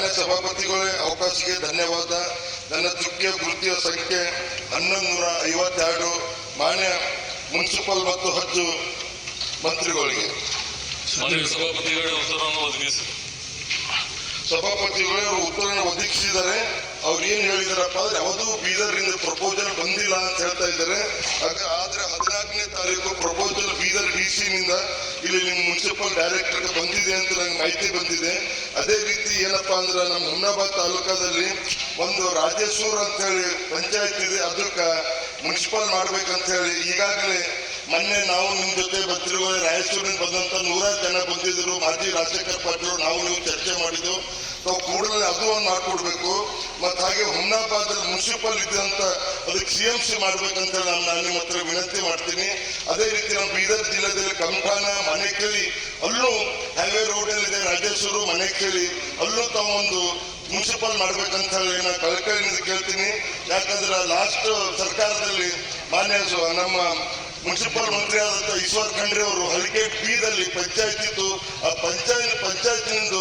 ಮಾನ್ಯ ಸಭಾಪತಿಗಳೇ ಅವಕಾಶಕ್ಕೆ ಧನ್ಯವಾದ. ನನ್ನ ತುಕ್ಕೆ ವೃತ್ತಿಯ ಸಂಖ್ಯೆ ಹನ್ನೊಂದು ನೂರ ಐವತ್ತೆರಡು. ಮಾನ್ಯ ಮುನ್ಸಿಪಲ್ ಮತ್ತು ಹತ್ತು ಮಂತ್ರಿಗಳಿಗೆ. ಸಭಾಪತಿಗಳ ಉತ್ತರವನ್ನು ಒದಗಿಸಿ. ಸಭಾಪತಿಗಳೇ ಅವರು ಉತ್ತರವನ್ನು ಒದಗಿಸಿದ್ದಾರೆ. ಅವ್ರು ಏನ್ ಹೇಳಿದಾರಪ್ಪ ಅಂದ್ರೆ ಯಾವುದೂ ಬೀದರ್ನಿಂದ ಪ್ರಪೋಸಲ್ ಬಂದಿಲ್ಲ ಅಂತ ಹೇಳ್ತಾ ಇದ್ದಾರೆ. ಆದ್ರೆ ಹದಿನಾಲ್ಕನೇ ತಾರೀಕು ಪ್ರಪೋಸಲ್ ಬೀದರ್ ಡಿ ಸಿ ನಿಂದ ಇಲ್ಲಿ ನಿಮ್ಮ ಮುನ್ಸಿಪಲ್ ಡೈರೆಕ್ಟರ್ ಬಂದಿದೆ ಅಂತ ನಂಗೆ ಮಾಹಿತಿ ಬಂದಿದೆ. ಅದೇ ರೀತಿ ಏನಪ್ಪಾ ಅಂದ್ರೆ ನಮ್ಮ ಹುಮ್ನಾಬಾದ್ ತಾಲೂಕಾದಲ್ಲಿ ಒಂದು ರಾಜೇಶ್ವರ ಅಂತ ಹೇಳಿ ಪಂಚಾಯತ್ ಇದೆ. ಅದಕ್ಕೆ ಮುನ್ಸಿಪಲ್ ಮಾಡ್ಬೇಕಂತ ಹೇಳಿ ಈಗಾಗಲೇ ಮೊನ್ನೆ ನಾವು ನಿಮ್ ಜೊತೆ ಬರ್ತಿರುವ ರಾಯಚೂರಿನ ಬಂದಂತ ನೂರಾರು ಜನ ಬಂದಿದ್ರು. ಮಾಜಿ ರಾಜಶೇಖರ್ ಪಾಟೀಲ್ ನಾವು ನೀವು ಚರ್ಚೆ ಮಾಡಿದ್ದು. ಕೂಡಲೇ ಅದು ಒಂದು ಮಾಡ್ಕೊಡ್ಬೇಕು. ಮತ್ತೆ ಹಾಗೆ ಹುಮ್ನಾಬಾದ್ ಮುನ್ಸಿಪಲ್ ಇದ್ದಂತ ಅದಕ್ಕೆ ಸಿ ಎಂ ಸಿ ಮಾಡ್ಬೇಕಂತ ನಾನು ನಾನು ನಿಮ್ಮ ಹತ್ರ ವಿನಂತಿ ಮಾಡ್ತೀನಿ. ಅದೇ ರೀತಿ ನಮ್ಮ ಬೀದರ್ ಜಿಲ್ಲೆಯಲ್ಲಿ ಕಂಪಾನ ಮನೆ ಕೇಳಿ ಅಲ್ಲೂ ಹೈವೇ ರೋಡ್ ಇದೆ, ರಾಜೇಶ್ವರು ಮನೆ ಕೇಳಿ ಅಲ್ಲೂ ಒಂದು ಮುನ್ಸಿಪಲ್ ಮಾಡ್ಬೇಕಂತ ಹೇಳಿ ನಾನು ಕಳಕಳಿಯಿಂದ ಕೇಳ್ತೀನಿ. ಯಾಕಂದ್ರೆ ಲಾಸ್ಟ್ ಸರ್ಕಾರದಲ್ಲಿ ಮಾನ್ಯ ನಮ್ಮ ಮುನ್ಸಿಪಲ್ ಮಂತ್ರಿ ಆದಂತ ಈಶ್ವರ್ ಖಂಡ್ರೆ ಅವರು ಹಲಿಕೆ ಬೀದಲ್ಲಿ ಪಂಚಾಯತ್ ಇತ್ತು. ಆ ಪಂಚಾಯತ್, ಪಂಚಾಯತ್ನಿಂದ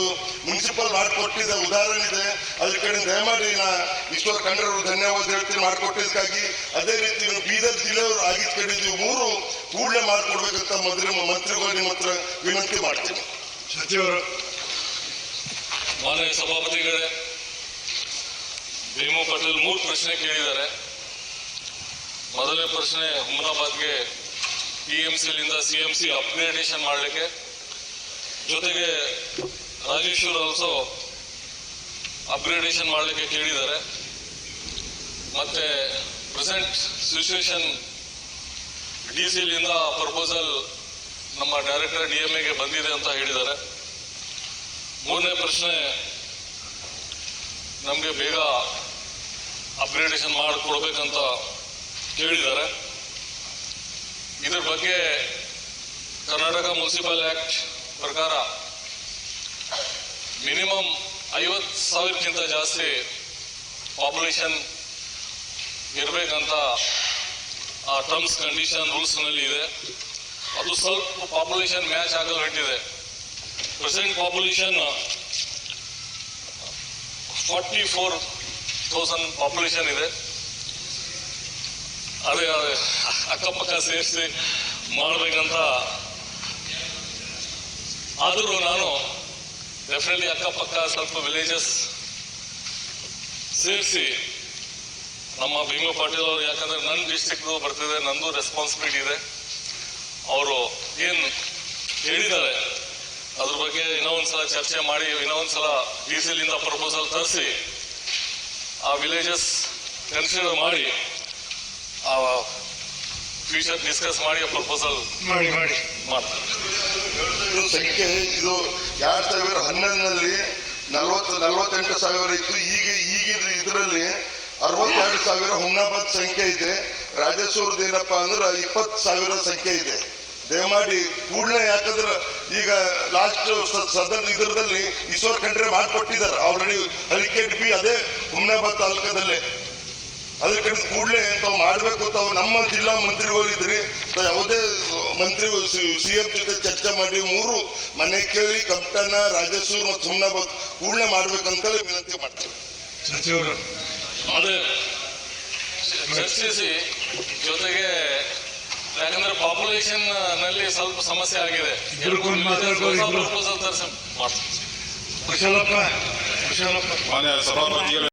ಮುನ್ಸಿಪಲ್ ಮಾಡಿಕೊಟ್ಟಿದ್ದ ಉದಾಹರಣೆ ಇದೆ. ಕಡೆ ದಯಮಾಡಿ ನಾ ಈಶ್ವರ್ ಕಂಡ್ರವರು ಧನ್ಯವಾದ ಹೇಳ್ತೀನಿ, ಮಾಡಿಕೊಟ್ಟಿದ್ದಕ್ಕಾಗಿ. ಅದೇ ರೀತಿ ನೀವು ಬೀದರ್ ಜಿಲ್ಲೆಯವರು ಆಗಿದ್ ಕಡೆ ಮೂರು ಕೂಡಲೇ ಮಾಡಿಕೊಡ್ಬೇಕಂತ ಮೊದಲು ಮಂತ್ರಿಗಳು ನಿಮ್ಮ ಹತ್ರ ವಿನಂತಿ ಮಾಡ್ತೀನಿ. ಸಚಿವರು, ಮಾನ್ಯ ಸಭಾಪತಿಗಳೇ, ಭೀಮು ಪಟೇಲ್ ಮೂರು ಪ್ರಶ್ನೆ ಕೇಳಿದ್ದಾರೆ. ಮೊದಲನೇ ಪ್ರಶ್ನೆ ಹುಮನಾಬಾದ್ಗೆ ಟಿ ಎಂ ಸಿಲಿಂದ ಸಿ ಎಂ ಸಿ ಅಪ್ಗ್ರೇಡೇಷನ್ ಮಾಡಲಿಕ್ಕೆ. ಜೊತೆಗೆ ರಾಜೇಶ್ವರ್ ಆಲ್ಸೋ ಅಪ್ಗ್ರೇಡೇಷನ್ ಮಾಡಲಿಕ್ಕೆ ಕೇಳಿದ್ದಾರೆ. ಮತ್ತೆ ಪ್ರೆಸೆಂಟ್ ಸಿಚುವೇಶನ್ ಡಿ ಸಿಲಿಂದ ಪ್ರಪೋಸಲ್ ನಮ್ಮ ಡೈರೆಕ್ಟರ್ ಡಿ ಎಂ ಎಗೆ ಬಂದಿದೆ ಅಂತ ಹೇಳಿದ್ದಾರೆ. ಮೂರನೇ ಪ್ರಶ್ನೆ, ನಮಗೆ ಬೇಗ ಅಪ್ಗ್ರೇಡೇಷನ್ ಮಾಡಿಕೊಡ್ಬೇಕಂತ ಕೇಳಿದ್ದಾರೆ. ಇದ್ರ ಬಗ್ಗೆ ಕರ್ನಾಟಕ ಮುನ್ಸಿಪಲ್ ಆಕ್ಟ್ ಪ್ರಕಾರ ಮಿನಿಮಮ್ ಐವತ್ತು ಸಾವಿರಕ್ಕಿಂತ ಜಾಸ್ತಿ ಪಾಪ್ಯುಲೇಷನ್ ಇರಬೇಕಂತ ಆ ಟರ್ಮ್ಸ್ ಕಂಡೀಷನ್ ರೂಲ್ಸ್ನಲ್ಲಿ ಇದೆ. ಅದು ಸ್ವಲ್ಪ ಪಾಪ್ಯುಲೇಷನ್ ಮ್ಯಾಚ್ ಆಗಲು ಹೊಂಟಿದೆ present population forty four thousand population ಇದೆ. ಅದೇ ಅದೇ, ಅಕ್ಕಪಕ್ಕ ಸೇರಿಸಿ ಮಾಡಬೇಕಂತ ಆದರೂ ನಾನು ಡೆಫಿನೆಟ್ಲಿ ಅಕ್ಕಪಕ್ಕ ಸ್ವಲ್ಪ ವಿಲೇಜಸ್ ಸೇರಿಸಿ. ನಮ್ಮ ಭೀಮ ಪಾಟೀಲ್ ಅವರು ಯಾಕಂದ್ರೆ ನನ್ನ ಡಿಸ್ಟಿಕ್ ಬರ್ತಿದೆ, ನಂದು ರೆಸ್ಪಾನ್ಸಿಬಿಲಿಟಿ ಇದೆ. ಅವರು ಏನು ಹೇಳಿದ್ದಾರೆ, ಅದ್ರ ಬಗ್ಗೆ ಇನ್ನೂ ಒಂದ್ಸಲ ಚರ್ಚೆ ಮಾಡಿ, ಇನ್ನೂ ಒಂದ್ಸಲ ಡಿ ಸಿಲಿಂದ ಪ್ರಪೋಸಲ್ ತರಿಸಿ, ಆ ವಿಲೇಜಸ್ ಕನ್ಸಿಡರ್ ಮಾಡಿ, ಆ ಫ್ಯೂಚರ್ ಡಿಸ್ಕಸ್ ಮಾಡಿ ಪ್ರಪೋಸಲ್ ಮಾಡಿ ಮಾಡಿ. ಮಾಡ್ತಾರೆ ಇದು ಸಂಖ್ಯೆ ಇದು ಎರಡ್ ಸಾವಿರ ಹನ್ನೊಂದರಲ್ಲಿ ನಲವತ್ತು ನಲವತ್ತೆಂಟು ಸಾವಿರ ಇತ್ತು. ಈಗ ಈಗಿನ ಇದರಲ್ಲಿ ಅರವತ್ತೆರಡು ಸಾವಿರ ಹುಮ್ನಾಬಾದ್ ಸಂಖ್ಯೆ ಇದೆ. ರಾಜೇಶ್ವರದ ಏನಪ್ಪ ಅಂದ್ರೆ ಇಪ್ಪತ್ತು ಸಾವಿರ ಸಂಖ್ಯೆ ಇದೆ. ದಯಮಾಡಿ ಕೂಡಲೇ ಯಾಕಂದ್ರೆ ಈಗ ಲಾಸ್ಟ್ ಸದನ ಇದರದಲ್ಲಿ ಈಶ್ವರ್ ಖಂಡ್ರೆ ಮಾಡಿಕೊಟ್ಟಿದ್ದಾರೆ. ಆಲ್ರೆಡಿ ಹಲಿಕೇಟ್ ಬಿ ಅದೇ ಹುಮ್ನಾಬಾದ್ ತಾಲೂಕದಲ್ಲೇ. ಅದ್ರ ಕಡೆ ಕೂಡಲೇ ತಾವು ಮಾಡಬೇಕು ತಾವು ನಮ್ಮ ಜಿಲ್ಲಾ ಮಂತ್ರಿಗಳು ಇದ್ರಿ. ತಾವು ಯಾವುದೇ ಮಂತ್ರಿ ಸಿ ಎಂ ಜೊತೆ ಚರ್ಚೆ ಮಾಡಿ ಮೂರು ಮನೆ ಕೇಳಿ ಕಪ್ಟನ ರಾಜೇಶ್ವರ್ ಮತ್ತು ಸುಮ್ಮನೆ ಕೂಡಲೇ ಮಾಡ್ಬೇಕಂತೇಳಿ ವಿನಂತಿ ಮಾಡ್ತೀವಿ. ಸಚಿವರು. ಅದೇ ಚರ್ಚಿಸಿ ಜೊತೆಗೆ ಯಾಕಂದ್ರೆ ಪಾಪ್ಯುಲೇಷನ್ನಲ್ಲಿ ಸ್ವಲ್ಪ ಸಮಸ್ಯೆ ಆಗಿದೆ. ಪ್ರಪೋಸಲ್ ತರಿಸಿ. ಮಾನ್ಯ ಸಭಾಪತಿಗಳೇ